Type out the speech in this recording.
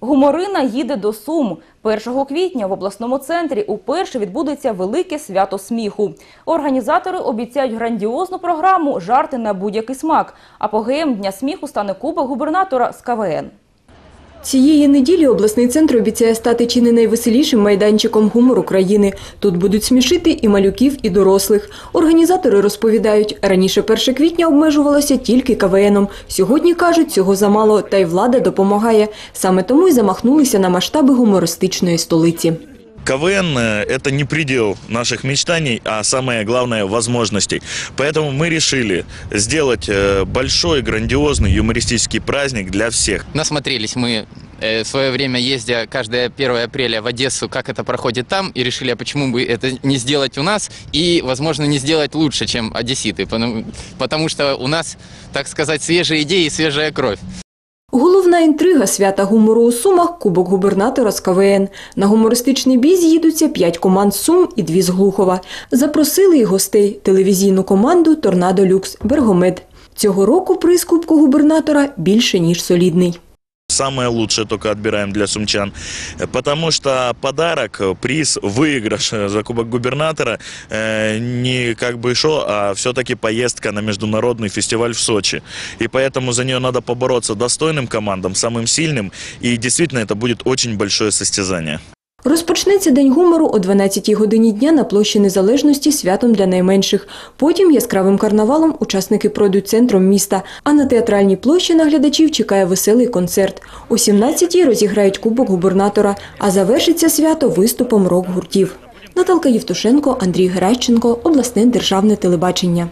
Гуморина їде до Сум. 1 квітня в обласному центрі уперше відбудеться велике свято сміху. Організатори обіцяють грандіозну програму «Жарти на будь-який смак». Апогеєм Дня сміху стане кубок губернатора з КВН. Цієї неділі обласний центр обіцяє стати чи не найвеселішим майданчиком гумору країни. Тут будуть смішити і малюків, і дорослих. Організатори розповідають, раніше 1 квітня обмежувалося тільки КВНом. Сьогодні, кажуть, цього замало, та й влада допомагає. Саме тому й замахнулися на масштаби гумористичної столиці. КВН э, – это не предел наших мечтаний, а самое главное – возможностей. Поэтому мы решили сделать э, большой, грандиозный юмористический праздник для всех. Насмотрелись мы э, в свое время ездя каждое 1 апреля в Одессу, как это проходит там, и решили, а почему бы это не сделать у нас, и, возможно, не сделать лучше, чем одесситы, потому, потому что у нас, так сказать, свежие идеи и свежая кровь. Головна інтрига свята гумору у Сумах – кубок губернатора з КВН. На гумористичний бій з'їдуться п'ять команд Сум і дві з Глухова. Запросили й гостей – телевізійну команду «Торнадо Люкс» Бергомет. Цього року приз кубку губернатора більше, ніж солідний. Самое лучшее только отбираем для сумчан, э, потому что подарок, э, приз, выигрыш э, за Кубок Губернатора э, не как бы шо, а все-таки поездка на международный фестиваль в Сочи. И поэтому за нее надо побороться достойным командам, самым сильным, и действительно это будет очень большое состязание. Розпочнеться День гумору о 12-й годині дня на площі Незалежності святом для найменших. Потім яскравим карнавалом учасники пройдуть центром міста, а на театральній площі на глядачів чекає веселий концерт. О 17-й розіграють кубок губернатора, а завершиться свято виступом рок-гуртів. Наталка Євтушенко, Андрій Геращенко, обласне державне телебачення.